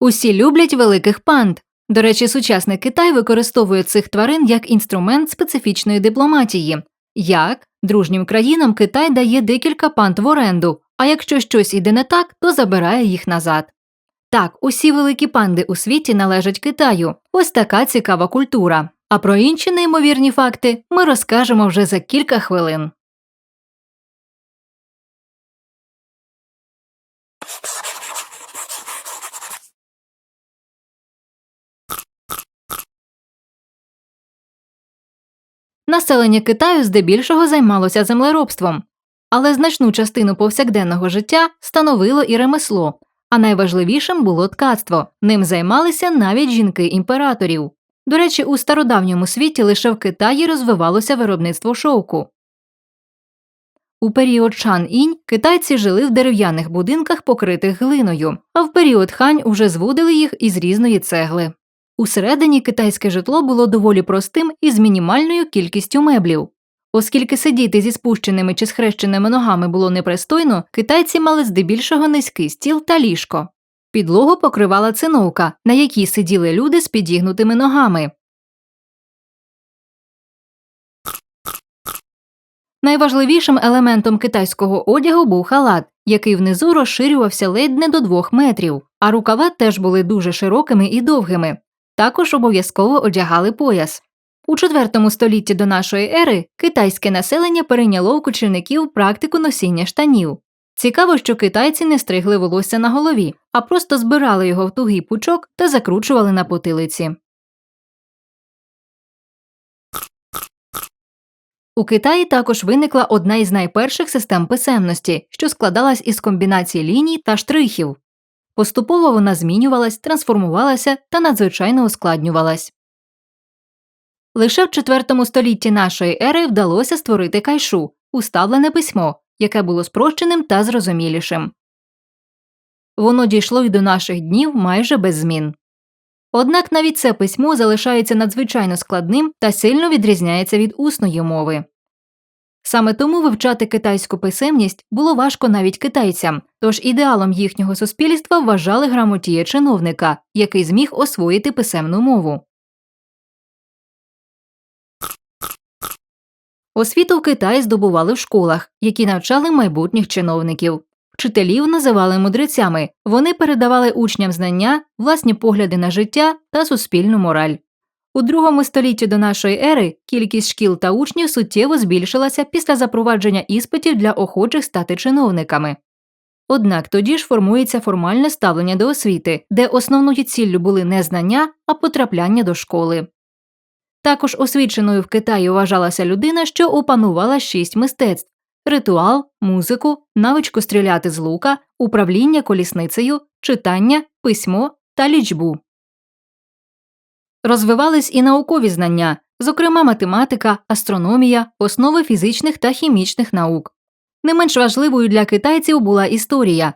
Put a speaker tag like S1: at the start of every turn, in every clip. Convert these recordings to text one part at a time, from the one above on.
S1: Усі люблять великих панд. До речі, сучасний Китай використовує цих тварин як інструмент специфічної дипломатії. Як дружнім країнам Китай дає декілька панд в оренду, а якщо щось іде не так, то забирає їх назад. Так, усі великі панди у світі належать Китаю. Ось така цікава культура. А про інші неймовірні факти ми розкажемо вже за кілька хвилин. Населення Китаю здебільшого займалося землеробством, але значну частину повсякденного життя становило і ремесло, а найважливішим було ткацтво. Ним займалися навіть жінки імператорів. До речі, у стародавньому світі лише в Китаї розвивалося виробництво шовку. У період Чан інь китайці жили в дерев'яних будинках, покритих глиною, а в період хань уже зводили їх із різної цегли. Усередині китайське житло було доволі простим і з мінімальною кількістю меблів. Оскільки сидіти зі спущеними чи схрещеними ногами було непристойно, китайці мали здебільшого низький стіл та ліжко. Підлогу покривала циновка, на якій сиділи люди з підігнутими ногами. Найважливішим елементом китайського одягу був халат, який внизу розширювався ледь не до двох метрів, а рукава теж були дуже широкими і довгими. Також обов'язково одягали пояс. У IV столітті до нашої ери китайське населення перейняло у кочівників практику носіння штанів. Цікаво, що китайці не стригли волосся на голові, а просто збирали його в тугий пучок та закручували на потилиці. У Китаї також виникла одна із найперших систем писемності, що складалась із комбінацій ліній та штрихів. Поступово вона змінювалась, трансформувалася та надзвичайно ускладнювалась. Лише в IV столітті нашої ери вдалося створити кайшу уставлене письмо, яке було спрощеним та зрозумілішим. Воно дійшло й до наших днів майже без змін. Однак навіть це письмо залишається надзвичайно складним та сильно відрізняється від усної мови. Саме тому вивчати китайську писемність було важко навіть китайцям, тож ідеалом їхнього суспільства вважали грамотіє чиновника, який зміг освоїти писемну мову. Освіту в Китаї здобували в школах, які навчали майбутніх чиновників. Вчителів називали мудрецями, вони передавали учням знання, власні погляди на життя та суспільну мораль. У другому столітті до нашої ери кількість шкіл та учнів суттєво збільшилася після запровадження іспитів для охочих стати чиновниками. Однак тоді ж формується формальне ставлення до освіти, де основною ціллю були не знання, а потрапляння до школи. Також освіченою в Китаї вважалася людина, що опанувала шість мистецтв ритуал, музику, навичку стріляти з лука, управління колісницею, читання, письмо та лічбу. Розвивались і наукові знання, зокрема математика, астрономія, основи фізичних та хімічних наук. Не менш важливою для китайців була історія.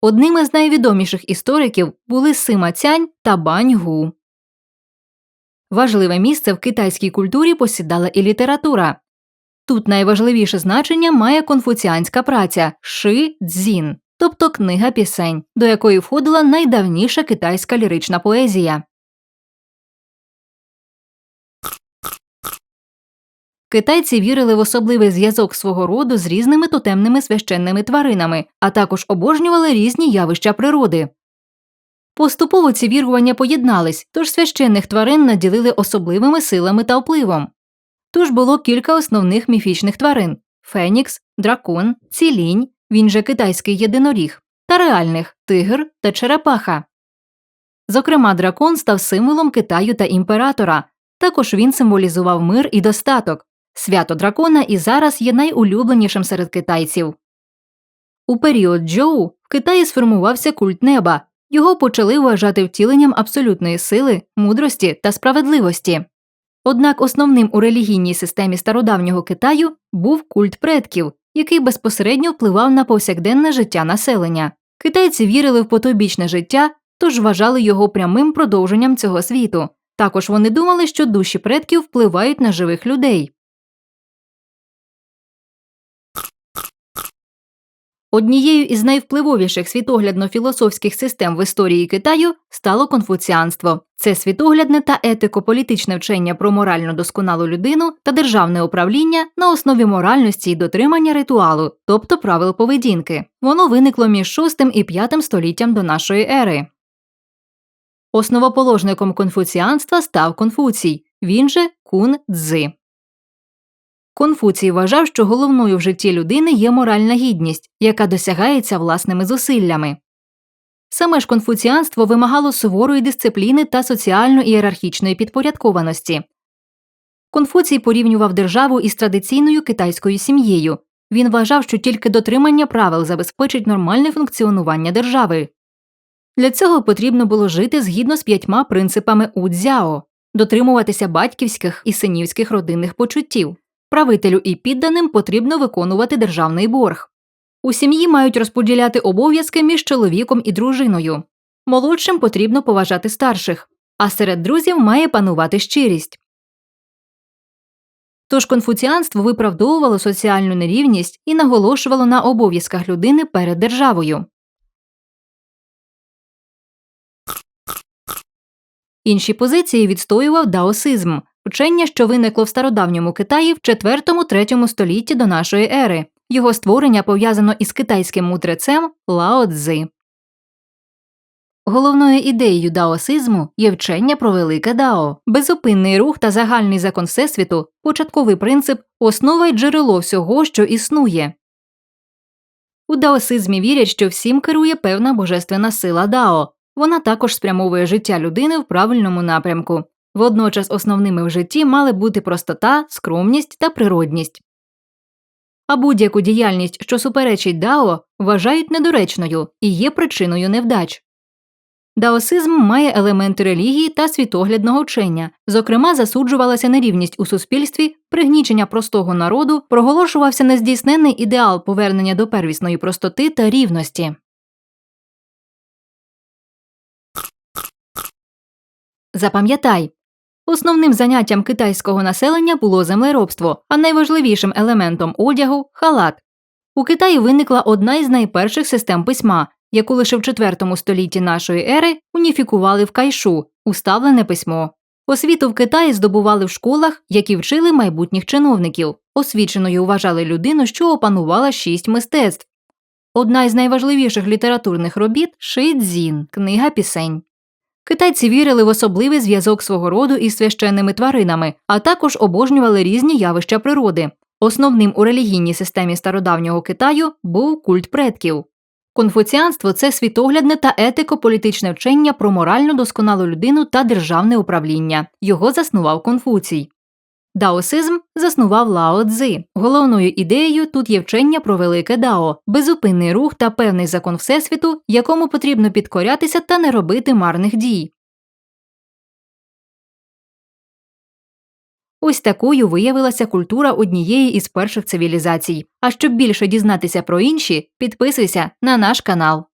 S1: Одним із найвідоміших істориків були Сима Цянь та Бань Гу. Важливе місце в китайській культурі посідала і література. Тут найважливіше значення має конфуціанська праця Ши Цзін, тобто книга пісень, до якої входила найдавніша китайська лірична поезія. Китайці вірили в особливий зв'язок свого роду з різними тотемними священними тваринами, а також обожнювали різні явища природи. Поступово ці вірування поєднались, тож священних тварин наділили особливими силами та впливом. Тож було кілька основних міфічних тварин фенікс, дракон, цілінь, він же китайський єдиноріг, та реальних тигр та черепаха. Зокрема, дракон став символом Китаю та імператора. Також він символізував мир і достаток. Свято дракона і зараз є найулюбленішим серед китайців. У період Джоу в Китаї сформувався культ неба. Його почали вважати втіленням абсолютної сили, мудрості та справедливості. Однак основним у релігійній системі стародавнього Китаю був культ предків, який безпосередньо впливав на повсякденне життя населення. Китайці вірили в потойбічне життя, тож вважали його прямим продовженням цього світу. Також вони думали, що душі предків впливають на живих людей. Однією із найвпливовіших світоглядно-філософських систем в історії Китаю стало конфуціанство. Це світоглядне та етико-політичне вчення про морально досконалу людину та державне управління на основі моральності і дотримання ритуалу, тобто правил поведінки. Воно виникло між 6 і 5 століттям до нашої ери. Основоположником конфуціанства став Конфуцій, він же Кун Цзи. Конфуцій вважав, що головною в житті людини є моральна гідність, яка досягається власними зусиллями. Саме ж конфуціанство вимагало суворої дисципліни та соціально-ієрархічної підпорядкованості. Конфуцій порівнював державу із традиційною китайською сім'єю. Він вважав, що тільки дотримання правил забезпечить нормальне функціонування держави. Для цього потрібно було жити згідно з п'ятьма принципами удзяо дотримуватися батьківських і синівських родинних почуттів. Правителю і підданим потрібно виконувати державний борг. У сім'ї мають розподіляти обов'язки між чоловіком і дружиною. Молодшим потрібно поважати старших, а серед друзів має панувати щирість. Тож конфуціанство виправдовувало соціальну нерівність і наголошувало на обов'язках людини перед державою. Інші позиції відстоював даосизм вчення, що виникло в стародавньому Китаї в 4-3 столітті до нашої ери. Його створення пов'язано із китайським мудрецем Лао Цзи. Головною ідеєю даосизму є вчення про велике дао, безупинний рух та загальний закон всесвіту, початковий принцип, основа й джерело всього, що існує. У даосизмі вірять, що всім керує певна божественна сила дао. Вона також спрямовує життя людини в правильному напрямку. Водночас основними в житті мали бути простота, скромність та природність. А будь-яку діяльність, що суперечить дао, вважають недоречною і є причиною невдач. Даосизм має елементи релігії та світоглядного вчення, зокрема, засуджувалася нерівність у суспільстві, пригнічення простого народу, проголошувався нездійсненний ідеал повернення до первісної простоти та рівності. Запам'ятай, основним заняттям китайського населення було землеробство, а найважливішим елементом одягу халат. У Китаї виникла одна із найперших систем письма, яку лише в IV столітті нашої ери уніфікували в кайшу уставлене письмо. Освіту в Китаї здобували в школах, які вчили майбутніх чиновників. Освіченою вважали людину, що опанувала шість мистецтв. Одна із найважливіших літературних робіт Ши книга пісень. Китайці вірили в особливий зв'язок свого роду із священними тваринами, а також обожнювали різні явища природи. Основним у релігійній системі стародавнього Китаю був культ предків. Конфуціанство це світоглядне та етико-політичне вчення про морально досконалу людину та державне управління. Його заснував Конфуцій. Даосизм заснував Лао Цзи. Головною ідеєю тут є вчення про велике дао, безупинний рух та певний закон Всесвіту, якому потрібно підкорятися та не робити марних дій. Ось такою виявилася культура однієї із перших цивілізацій. А щоб більше дізнатися про інші, підписуйся на наш канал.